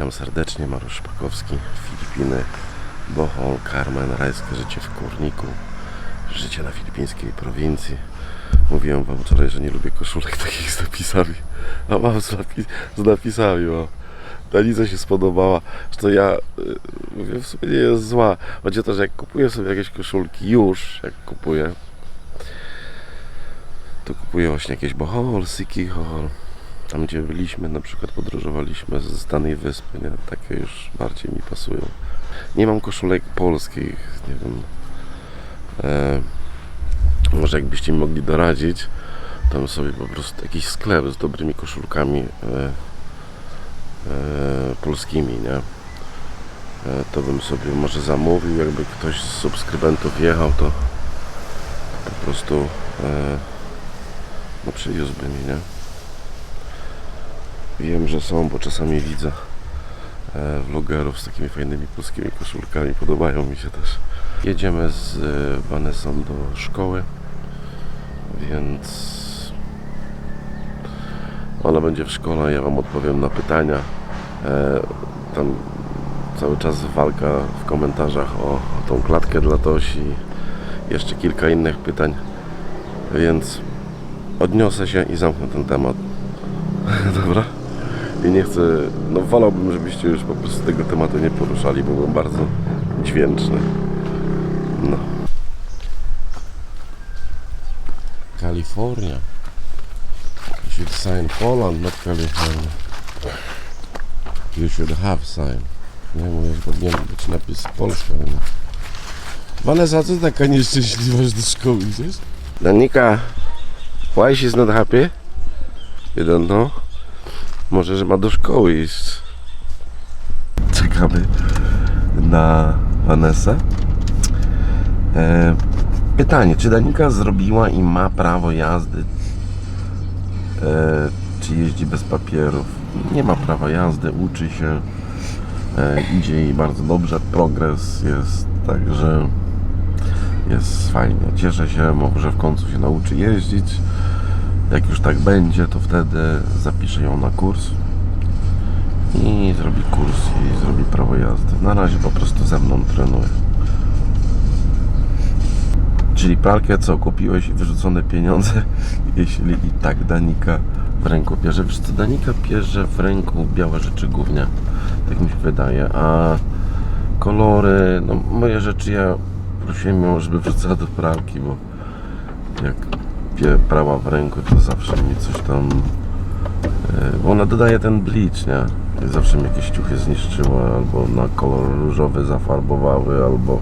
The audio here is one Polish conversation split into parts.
Witam serdecznie, Mariusz Szpakowski, Filipiny, Bohol, Carmen, rajskie życie w Kurniku, życie na filipińskiej prowincji. Mówiłem wam wczoraj, że nie lubię koszulek takich z napisami, a mam z, napi- z napisami. Danice się spodobała, że ja y, mówię, w sumie nie jest zła. Chodzi o to, że jak kupuję sobie jakieś koszulki, już jak kupuję, to kupuję właśnie jakieś Bohol, Siki Hol, tam gdzie byliśmy, na przykład podróżowaliśmy z danej wyspy, nie? Takie już bardziej mi pasują. Nie mam koszulek polskich, nie wiem. E, może jakbyście mi mogli doradzić, tam sobie po prostu jakiś sklep z dobrymi koszulkami e, e, polskimi, nie? E, to bym sobie może zamówił, jakby ktoś z subskrybentów jechał, to po prostu e, no przywiózłby mi, nie? Wiem, że są, bo czasami widzę e, vlogerów z takimi fajnymi polskimi koszulkami. Podobają mi się też. Jedziemy z e, Vanessą do szkoły, więc ona będzie w szkole, ja Wam odpowiem na pytania. E, tam cały czas walka w komentarzach o, o tą klatkę dla Tosi i jeszcze kilka innych pytań, więc odniosę się i zamknę ten temat. Dobra? I nie chcę, no wolałbym, żebyście już po prostu tego tematu nie poruszali, bo był bardzo dźwięczny. No. Kalifornia. You should sign Poland, not California. You should have sign. Nie mówię, że powinien być napis Polska. Nie? Vanessa, co taka nieszczęśliwa, że do szkoły idziesz? Danika, why she's not happy? You don't know? Może, że ma do szkoły iść. Czekamy na Vanessę. E, pytanie, czy Danika zrobiła i ma prawo jazdy? E, czy jeździ bez papierów? Nie ma prawa jazdy, uczy się. E, idzie jej bardzo dobrze, progres jest, także jest fajnie. Cieszę się, może w końcu się nauczy jeździć. Jak już tak będzie, to wtedy zapiszę ją na kurs i zrobi kurs i zrobi prawo jazdy. Na razie po prostu ze mną trenuje. Czyli pralkę co, kupiłeś i wyrzucone pieniądze, jeśli i tak Danika w ręku bierze. Wiesz co, Danika bierze w ręku białe rzeczy głównie, tak mi się wydaje, a kolory, no moje rzeczy ja prosiłem ją, żeby wrzucała do pralki, bo jak pie- prała w ręku, to zawsze mi coś tam. e, Bo ona dodaje ten bleach, nie? I zawsze mi jakieś ciuchy zniszczyła, albo na kolor różowy zafarbowały, albo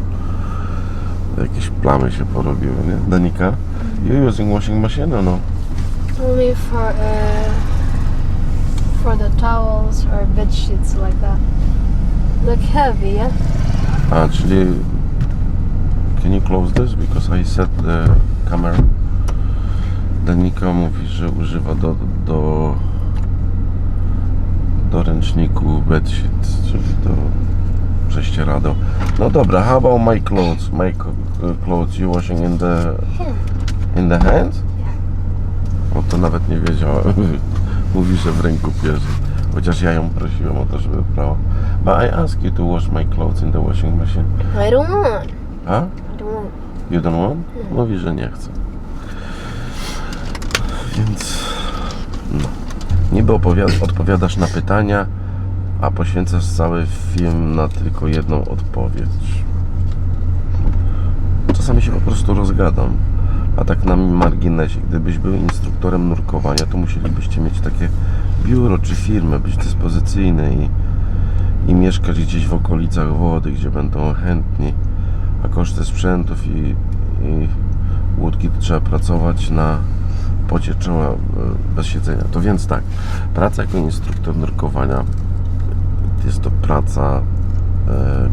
jakieś plamy się porobiły, nie? Danika, you using washing machine no? Only for uh, for the towels or bed sheets like that. Look heavy, yeah. A, czyli can you close this because I set the camera. Danika mówi, że używa do, do do ręczniku bedsheet, czyli do prześcieradła. No dobra, how about my clothes? My clothes you washing in the in the hand? O to nawet nie wiedziałem. Mówi, że w ręku bierze. Chociaż ja ją prosiłem o to, żeby brała. But I asked you to wash my clothes in the washing machine. I don't want. A? I don't want. You don't want? Mówi, że nie chce. Więc no. Niby odpowiadasz na pytania, a poświęcasz cały film na tylko jedną odpowiedź. Czasami się po prostu rozgadam. A tak na marginesie, gdybyś był instruktorem nurkowania, to musielibyście mieć takie biuro czy firmę, być dyspozycyjny i, i mieszkać gdzieś w okolicach wody, gdzie będą chętni a koszty sprzętów i, i łódki trzeba pracować na pocie czoła e, bez siedzenia. To więc tak, praca jako instruktor nurkowania jest to praca e,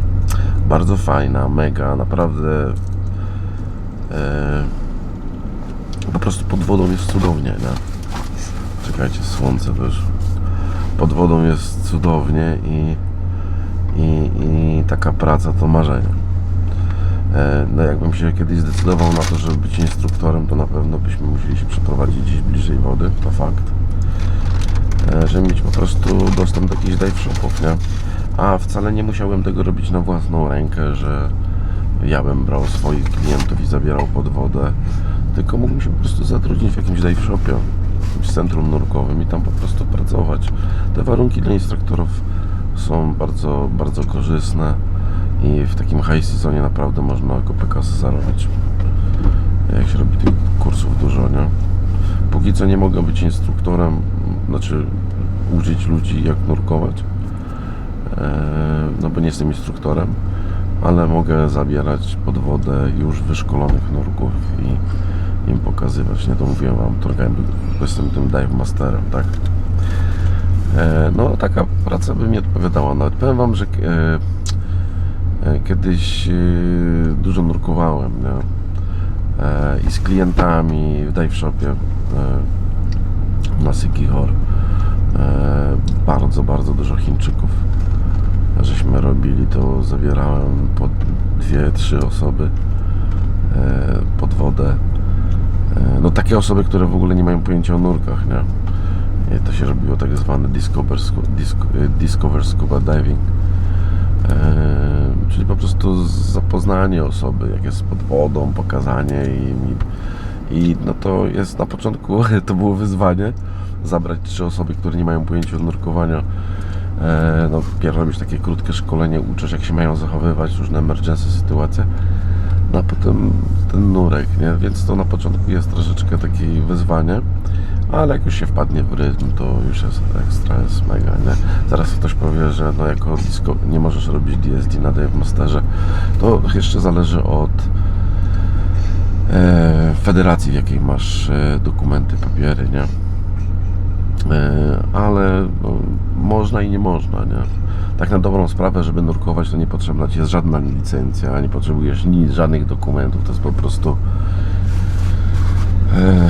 bardzo fajna, mega, naprawdę e, po prostu pod wodą jest cudownie, nie? Czekajcie, słońce wyszło. Pod wodą jest cudownie i, i, i taka praca to marzenie. E, No jakbym się kiedyś zdecydował na to, żeby być instruktorem, to na pewno byśmy musieli się przeprowadzić gdzieś bliżej wody, to fakt. e, żeby mieć po prostu dostęp do jakichś dive shopów, nie? A wcale nie musiałem tego robić na własną rękę, że ja bym brał swoich klientów i zabierał pod wodę, tylko mógłbym się po prostu zatrudnić w jakimś dive shopie, w jakimś centrum nurkowym i tam po prostu pracować. Te warunki dla instruktorów są bardzo, bardzo korzystne i w takim high seasonie naprawdę można kupę kasy zarobić. Jak się robi tych kursów dużo, nie? Póki co nie mogę być instruktorem, znaczy uczyć ludzi jak nurkować, e, no bo nie jestem instruktorem, ale mogę zabierać pod wodę już wyszkolonych nurków i im pokazywać, nie? To mówiłem wam, turgałem, jestem tym dive masterem, tak? E, No taka praca by mi odpowiadała nawet. Powiem wam, że e, kiedyś e, dużo nurkowałem? E, i z klientami w dive shopie e, na Sikihor. E, bardzo, bardzo dużo Chińczyków żeśmy robili, to zawierałem po dwie, trzy osoby e, pod wodę. E, No takie osoby, które w ogóle nie mają pojęcia o nurkach, nie? I to się robiło tak zwany discover, e, discover scuba diving. E, czyli po prostu zapoznanie osoby, jak jest pod wodą, pokazanie im i, no to jest na początku to było wyzwanie zabrać trzy osoby, które nie mają pojęcia o nurkowaniu e, no pierw robisz takie krótkie szkolenie, uczysz jak się mają zachowywać, różne emergency sytuacje no a potem ten nurek, nie? Więc to na początku jest troszeczkę takie wyzwanie, ale jak już się wpadnie w rytm, to już jest ekstra, jest mega, nie? Zaraz ktoś powie, że no jako disco nie możesz robić DSD na Dave Masterze. To jeszcze zależy od e, federacji, w jakiej masz e, dokumenty, papiery, nie? E, ale no, można i nie można, nie? Tak na dobrą sprawę, żeby nurkować, to nie potrzebna Ci jest żadna licencja, nie potrzebujesz nic, żadnych dokumentów, to jest po prostu e,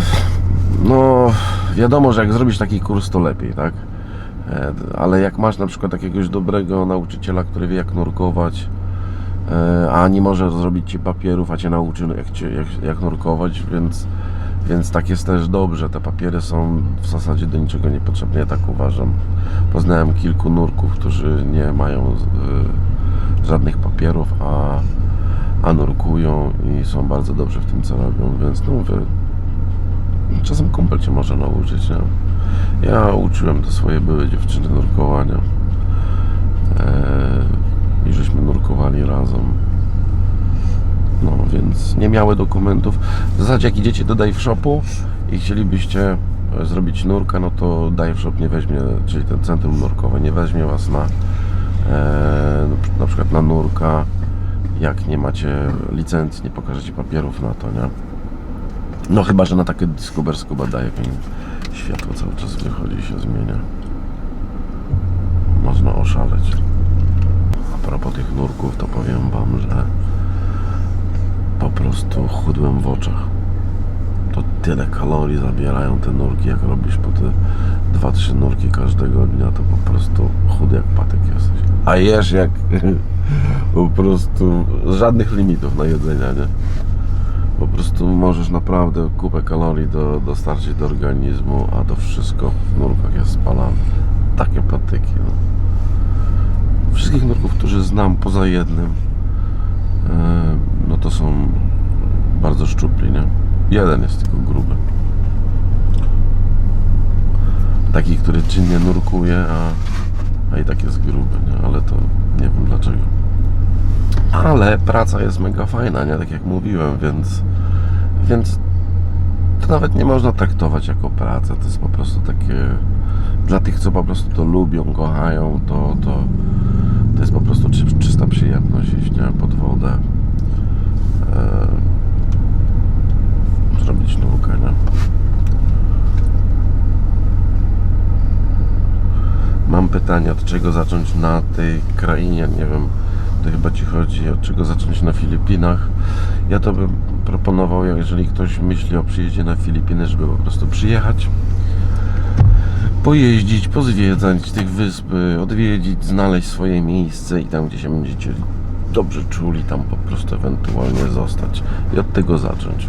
no wiadomo, że jak zrobisz taki kurs, to lepiej, tak? E, ale jak masz na przykład jakiegoś dobrego nauczyciela, który wie jak nurkować, e, a nie może zrobić Ci papierów, a Cię nauczy jak, cię, jak, jak nurkować, więc więc tak jest też dobrze. Te papiery są w zasadzie do niczego niepotrzebne, ja tak uważam. Poznałem kilku nurków, którzy nie mają y, żadnych papierów, a, a nurkują i są bardzo dobrze w tym, co robią, więc no mówię, czasem kumpel cię może nauczyć, nie? Ja uczyłem te swoje były dziewczyny nurkowania e, i żeśmy nurkowali razem. No, więc nie miały dokumentów. W zasadzie jak idziecie do dive shopu i chcielibyście e, zrobić nurka, no to dive shop nie weźmie, czyli ten centrum nurkowe nie weźmie was na e, na przykład na nurka, jak nie macie licencji, nie pokażecie papierów na to, nie? No chyba, że na takie scuba scuba dive światło cały czas wychodzi się zmienia. Można oszaleć. A propos tych nurków, to powiem wam, że po prostu chudłem w oczach. To tyle kalorii zabierają te nurki, jak robisz po te 2-3 nurki każdego dnia, to po prostu chudy jak patek jesteś. A jesz jak po prostu żadnych limitów na jedzenia, nie? Po prostu możesz naprawdę kupę kalorii do, dostarczyć do organizmu, a to wszystko w nurkach jest spalane. Takie patyki, no. Wszystkich nurków, którzy znam poza jednym, e, no to są bardzo szczupli, nie? Jeden jest tylko gruby. Taki, który czynnie nurkuje, a, a i tak jest gruby, nie? Ale to nie wiem dlaczego. Ale praca jest mega fajna, nie? Tak jak mówiłem, więc więc to nawet nie można traktować jako pracę. To jest po prostu takie dla tych, co po prostu to lubią, kochają, to, to, to jest po prostu czy, czysta przyjemność iść nie? pod wodę. E, zrobić nurkę, nie? Mam pytanie, od czego zacząć na tej krainie, nie wiem, to chyba Ci chodzi, od czego zacząć na Filipinach. Ja to bym proponował, jeżeli ktoś myśli o przyjeździe na Filipiny, żeby po prostu przyjechać, pojeździć, pozwiedzać tych wyspy, odwiedzić, znaleźć swoje miejsce i tam, gdzie się będziecie dobrze czuli, tam po prostu ewentualnie zostać i od tego zacząć.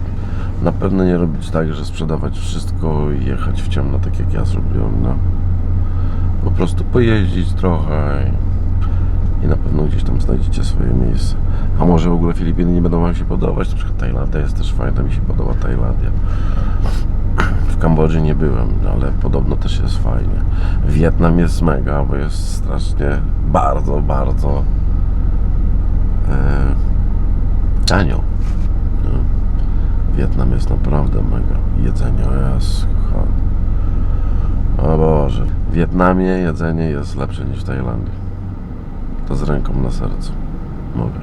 Na pewno nie robić tak, że sprzedawać wszystko i jechać w ciemno, tak jak ja zrobiłem, no. po prostu pojeździć trochę i, na pewno gdzieś tam znajdziecie swoje miejsce. A może w ogóle Filipiny nie będą Wam się podobać, na przykład Tajlandia jest też fajna, mi się podoba Tajlandia. W Kambodży nie byłem, ale podobno też jest fajnie. Wietnam jest mega, bo jest strasznie, bardzo, bardzo e, tanio. No. Wietnam jest naprawdę mega. Jedzenie jest kochany. O Boże. W Wietnamie jedzenie jest lepsze niż w Tajlandii. To z ręką na sercu. Mówię.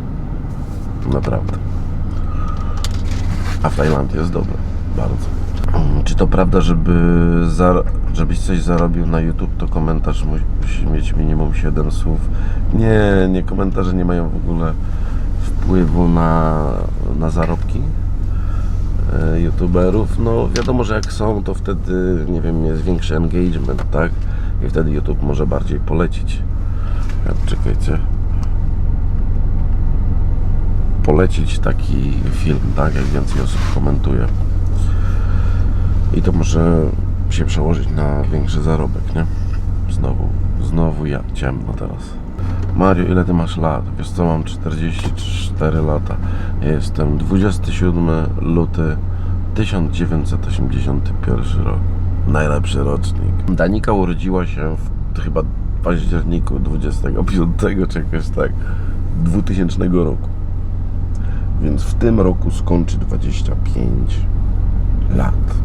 Naprawdę. A w Tajlandii jest dobre. Bardzo. Czy to prawda, żeby żebyś coś zarobił na YouTube, to komentarz mu- musi mieć minimum 7 słów? Nie, nie, komentarze nie mają w ogóle wpływu na, na zarobki e, youtuberów. No wiadomo, że jak są, to wtedy, nie wiem, jest większy engagement, tak? I wtedy YouTube może bardziej polecić. Czekajcie. Polecić taki film, tak? Jak więcej osób komentuje. I to może się przełożyć na większy zarobek, nie? Znowu, znowu ja, ciemno teraz. Mario, ile ty masz lat? Wiesz co, mam 44 lata. Jestem 27 luty 1981 rok. Najlepszy rocznik. Danika urodziła się w chyba październiku 25 czy jakoś tak 2000 roku. Więc w tym roku skończy 25 lat.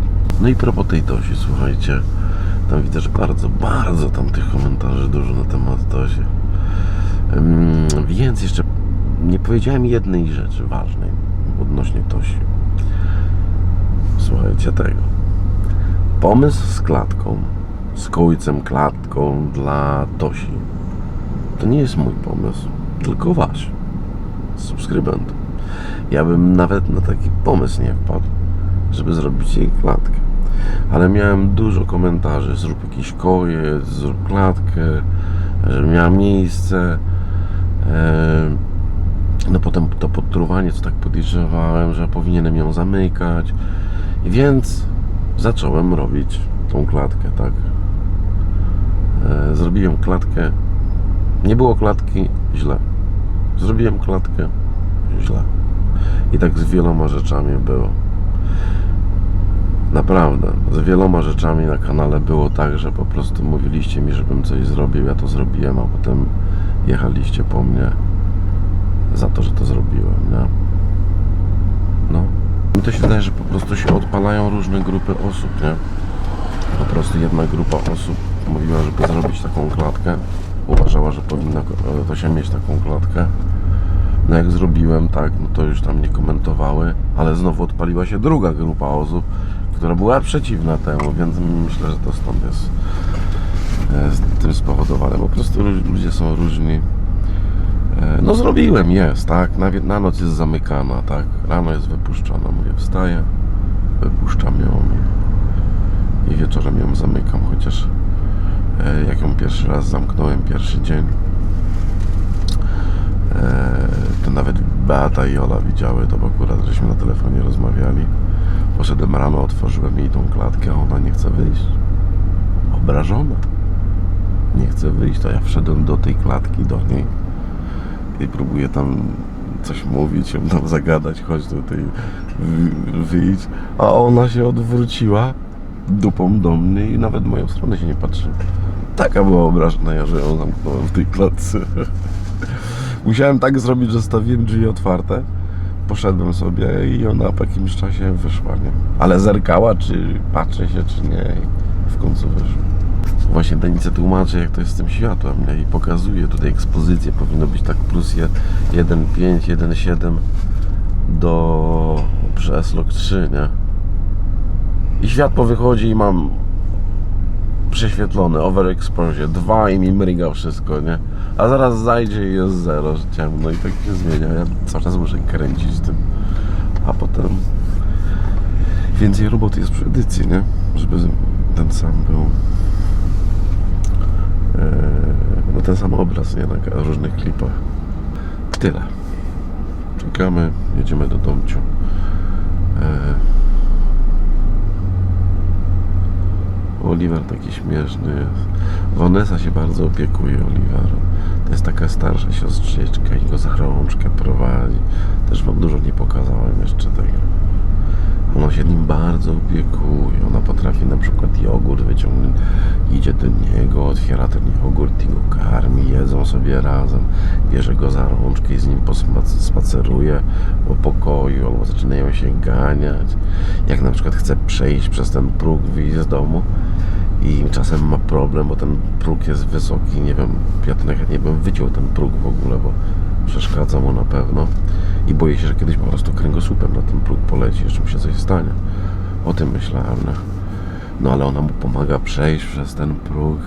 No i propos tej Tosi, słuchajcie, tam widzę, że bardzo, bardzo tam tych komentarzy dużo na temat Tosi. Ym, Więc jeszcze nie powiedziałem jednej rzeczy ważnej odnośnie Tosi. Słuchajcie tego. Pomysł z klatką, z kołycem klatką dla Tosi, to nie jest mój pomysł, tylko wasz, subskrybentów. Ja bym nawet na taki pomysł nie wpadł, żeby zrobić jej klatkę. Ale miałem dużo komentarzy, zrób jakiś kojec, zrób klatkę, żeby miała miejsce. Eee, No potem to podtruwanie, co tak podejrzewałem, że powinienem ją zamykać. Więc zacząłem robić tą klatkę, tak. Eee, Zrobiłem klatkę. Nie było klatki, źle. Zrobiłem klatkę, źle. I tak z wieloma rzeczami było. Naprawdę, z wieloma rzeczami na kanale było tak, że po prostu mówiliście mi, żebym coś zrobił, ja to zrobiłem, a potem jechaliście po mnie za to, że to zrobiłem, nie? No. Mi to się wydaje, że po prostu się odpalają różne grupy osób, nie? Po prostu jedna grupa osób mówiła, żeby zrobić taką klatkę. Uważała, że powinna e, to się mieć taką klatkę. No jak zrobiłem tak, no to już tam nie komentowały, ale znowu odpaliła się druga grupa osób, która była przeciwna temu, więc myślę, że to stąd jest e, z tym spowodowane. Po prostu lu- ludzie są różni. E, No zrobiłem, jest, tak. Na, wie- na noc jest zamykana, tak. Rano jest wypuszczana. Mówię, wstaję, wypuszczam ją i wieczorem ją zamykam, chociaż e, jak ją pierwszy raz zamknąłem, pierwszy dzień, e, to nawet Beata i Ola widziały to, bo akurat żeśmy na telefonie rozmawiali. Poszedłem rano, otworzyłem jej tą klatkę, a ona nie chce wyjść. Obrażona. Nie chce wyjść, to ja wszedłem do tej klatki, do niej i próbuję tam coś mówić, ją tam zagadać, chodź tutaj, wy- wyjdź. A ona się odwróciła dupą do mnie i nawet moją stronę się nie patrzy. Taka była obrażona, ja, że ją zamknąłem w tej klatce. Musiałem tak zrobić, że stawiłem drzwi otwarte. Poszedłem sobie i ona po jakimś czasie wyszła, nie? Ale zerkała, czy patrzy się, czy nie. I w końcu wyszła. Właśnie Danica tłumaczy, jak to jest z tym światłem, nie? I pokazuje tutaj ekspozycję. Powinno być tak plus je- 1.5, 1.7 do przy S-Log 3, nie? I światło wychodzi i mam prześwietlone, overexposure, 2 i mi mryga wszystko, nie? A zaraz zajdzie i jest zero, że ciemno i tak się zmienia. Ja cały czas muszę kręcić tym, a potem więcej roboty jest przy edycji, nie? Żeby ten sam był eee, no ten sam obraz, nie? Na różnych klipach. Tyle. Czekamy, jedziemy do domciu. Eee, Oliver taki śmieszny jest. Vanessa się bardzo opiekuje Oliverem. To jest taka starsza siostrzyczka i go za rączkę prowadzi. Też wam dużo nie pokazałem jeszcze tego. Ona się nim bardzo opiekuje. Ona potrafi na przykład jogurt wyciągnąć, idzie do niego, otwiera ten jogurt i go karmi, jedzą sobie razem, bierze go za rączkę i z nim spaceruje po pokoju, albo zaczynają się ganiać. Jak na przykład chce przejść przez ten próg, wyjść z domu i czasem ma problem, bo ten próg jest wysoki, nie wiem, ja to nie bym wyciął ten próg w ogóle, bo przeszkadza mu na pewno i boję się, że kiedyś po prostu kręgosłupem na ten próg poleci, jeszcze mu się coś stanie. O tym myślałem, no. No ale ona mu pomaga przejść przez ten próg,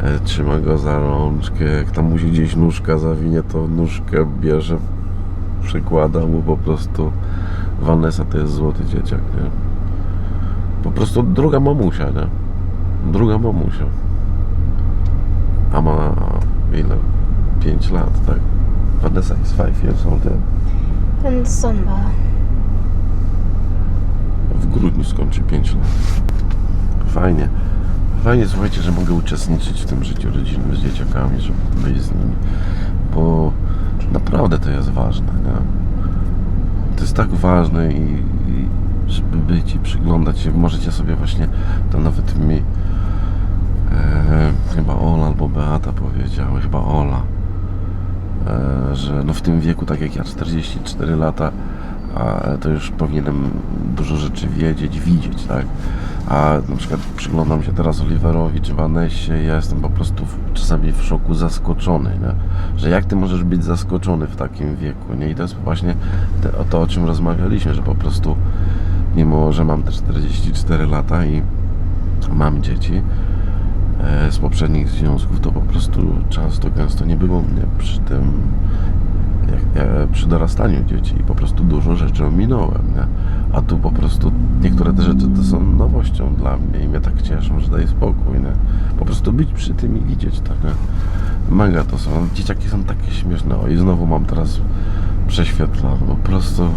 e, trzyma go za rączkę, jak tam gdzieś nóżka zawinie, to nóżkę bierze, przykłada mu po prostu. Vanessa to jest złoty dzieciak, nie? Po prostu druga mamusia, nie? Druga mamusia. A ma ile? 5 lat, tak? Vanessa is 5 years old, yeah? And Samba. W grudniu skończy 5 lat. Fajnie. Fajnie, słuchajcie, że mogę uczestniczyć w tym życiu rodzinnym z dzieciakami, żeby być z nimi. Bo naprawdę to jest ważne, nie? To jest tak ważne i, i żeby być i przyglądać się. Możecie sobie właśnie, to nawet mi e, chyba Ola albo Beata powiedziały, chyba Ola, że no w tym wieku, tak jak ja, 44 lata, a to już powinienem dużo rzeczy wiedzieć, widzieć, tak? A na przykład przyglądam się teraz Oliverowi czy Vanessie ja jestem po prostu czasami w szoku zaskoczony, nie? że jak ty możesz być zaskoczony w takim wieku, nie? I to jest właśnie to, o czym rozmawialiśmy, że po prostu mimo, że mam te 44 lata i mam dzieci e, z poprzednich związków, to po prostu często, gęsto nie było mnie przy tym jak, ja, przy dorastaniu dzieci i po prostu dużo rzeczy ominąłem, nie? A tu po prostu niektóre te rzeczy to są nowością dla mnie i mnie tak cieszą, że daje spokój, nie? Po prostu być przy tym i widzieć tak, nie? Mega to są, dzieciaki są takie śmieszne, o i znowu mam teraz prześwietlane, po prostu